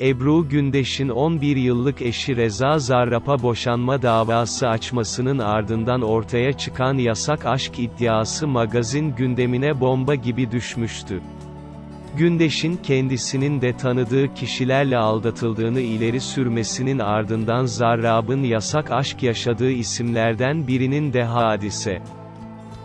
Ebru Gündeş'in 11 yıllık eşi Reza Zarrab'a boşanma davası açmasının ardından ortaya çıkan yasak aşk iddiası magazin gündemine bomba gibi düşmüştü. Gündeş'in kendisinin de tanıdığı kişilerle aldatıldığını ileri sürmesinin ardından Zarrab'ın yasak aşk yaşadığı isimlerden birinin de hadise.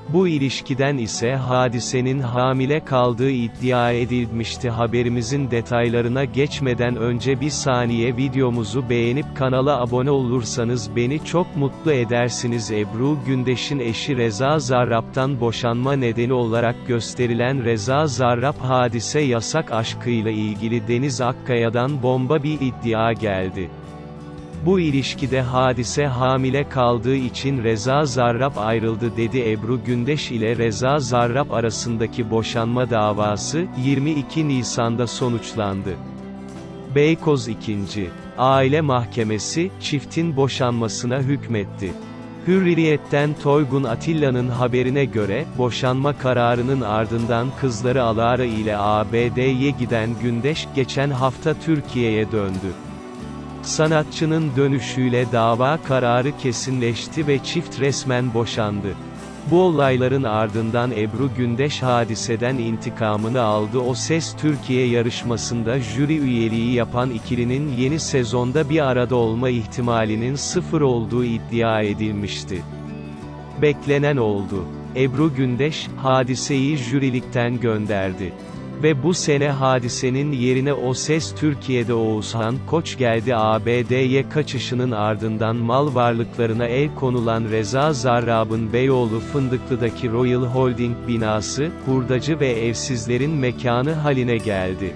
Bu ilişkiden ise hadisenin hamile kaldığı iddia edilmişti. Haberimizin detaylarına geçmeden önce bir saniye videomuzu beğenip kanala abone olursanız beni çok mutlu edersiniz. Ebru Gündeş'in eşi Reza Zarrab'tan boşanma nedeni olarak gösterilen Reza Zarrab hadise yasak aşkıyla ilgili Deniz Akkaya'dan bomba bir iddia geldi. Bu ilişkide hadise hamile kaldığı için Reza Zarrab ayrıldı dedi Ebru Gündeş ile Reza Zarrab arasındaki boşanma davası, 22 Nisan'da sonuçlandı. Beykoz 2. Aile Mahkemesi, çiftin boşanmasına hükmetti. Hürriyet'ten Toygun Atilla'nın haberine göre, boşanma kararının ardından kızları Alara ile ABD'ye giden Gündeş, geçen hafta Türkiye'ye döndü. Sanatçının dönüşüyle dava kararı kesinleşti ve çift resmen boşandı. Bu olayların ardından Ebru Gündeş hadiseden intikamını aldı. O Ses Türkiye yarışmasında jüri üyeliği yapan ikilinin yeni sezonda bir arada olma ihtimalinin sıfır olduğu iddia edilmişti. Beklenen oldu. Ebru Gündeş, hadiseyi jürilikten gönderdi. Ve bu sene hadisenin yerine O Ses Türkiye'de Oğuzhan Koç geldi ABD'ye kaçışının ardından mal varlıklarına el konulan Reza Zarrab'ın Beyoğlu Fındıklı'daki Royal Holding binası, hurdacı ve evsizlerin mekanı haline geldi.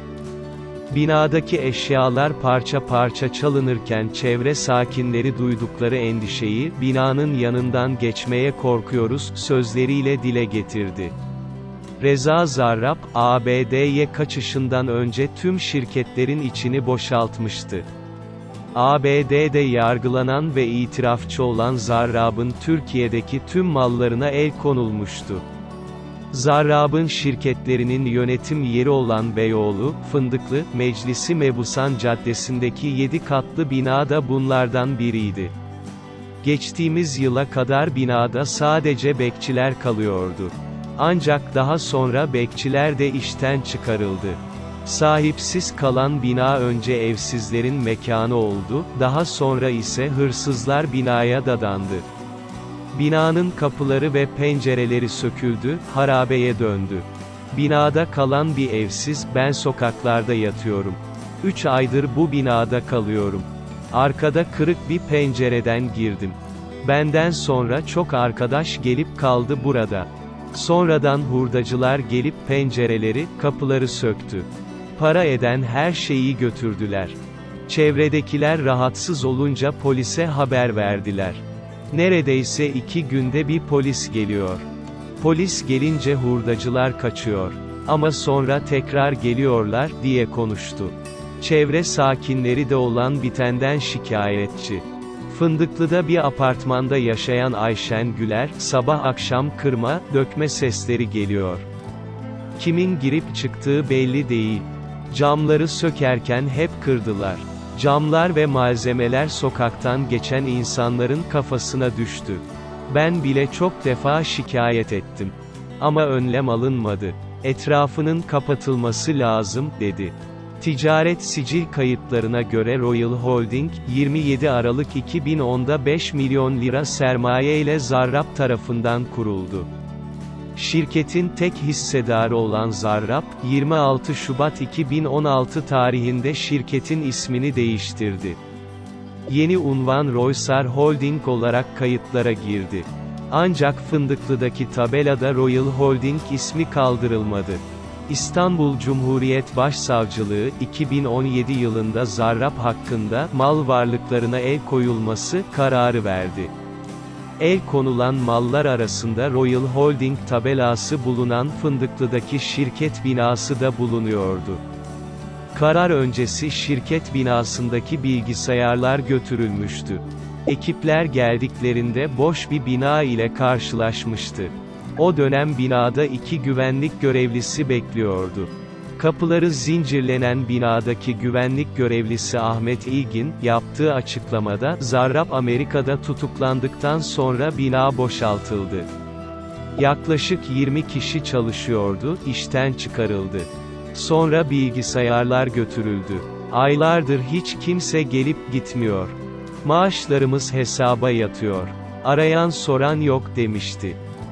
Binadaki eşyalar parça parça çalınırken çevre sakinleri duydukları endişeyi, binanın yanından geçmeye korkuyoruz, sözleriyle dile getirdi. Reza Zarrab, ABD'ye kaçışından önce tüm şirketlerin içini boşaltmıştı. ABD'de yargılanan ve itirafçı olan Zarrab'ın Türkiye'deki tüm mallarına el konulmuştu. Zarrab'ın şirketlerinin yönetim yeri olan Beyoğlu, Fındıklı, Meclisi Mebusan Caddesi'ndeki 7 katlı bina da bunlardan biriydi. Geçtiğimiz yıla kadar binada sadece bekçiler kalıyordu. Ancak daha sonra bekçiler de işten çıkarıldı. Sahipsiz kalan bina önce evsizlerin mekanı oldu, daha sonra ise hırsızlar binaya dadandı. Binanın kapıları ve pencereleri söküldü, harabeye döndü. Binada kalan bir evsiz, ben sokaklarda yatıyorum. 3 aydır bu binada kalıyorum. Arkada kırık bir pencereden girdim. Benden sonra çok arkadaş gelip kaldı burada. Sonradan hurdacılar gelip pencereleri, kapıları söktü. Para eden her şeyi götürdüler. Çevredekiler rahatsız olunca polise haber verdiler. Neredeyse iki günde bir polis geliyor. Polis gelince hurdacılar kaçıyor. Ama sonra tekrar geliyorlar, diye konuştu. Çevre sakinleri de olan bitenden şikayetçi. Fındıklı'da bir apartmanda yaşayan Ayşen Güler, sabah akşam kırma, dökme sesleri geliyor. Kimin girip çıktığı belli değil. Camları sökerken hep kırdılar. Camlar ve malzemeler sokaktan geçen insanların kafasına düştü. Ben bile çok defa şikayet ettim. Ama önlem alınmadı. Etrafının kapatılması lazım, dedi. Ticaret sicil kayıtlarına göre Royal Holding, 27 Aralık 2010'da 5 milyon lira sermaye ile Zarrab tarafından kuruldu. Şirketin tek hissedarı olan Zarrab, 26 Şubat 2016 tarihinde şirketin ismini değiştirdi. Yeni unvan Roysar Holding olarak kayıtlara girdi. Ancak Fındıklı'daki tabelada Royal Holding ismi kaldırılmadı. İstanbul Cumhuriyet Başsavcılığı, 2017 yılında Zarrab hakkında, mal varlıklarına el koyulması, kararı verdi. El konulan mallar arasında Royal Holding tabelası bulunan Fındıklı'daki şirket binası da bulunuyordu. Karar öncesi şirket binasındaki bilgisayarlar götürülmüştü. Ekipler geldiklerinde boş bir bina ile karşılaşmıştı. O dönem binada iki güvenlik görevlisi bekliyordu. Kapıları zincirlenen binadaki güvenlik görevlisi Ahmet İlgin, yaptığı açıklamada, Zarrab Amerika'da tutuklandıktan sonra bina boşaltıldı. Yaklaşık 20 kişi çalışıyordu, işten çıkarıldı. Sonra bilgisayarlar götürüldü. Aylardır hiç kimse gelip gitmiyor. Maaşlarımız hesaba yatıyor. Arayan soran yok demişti.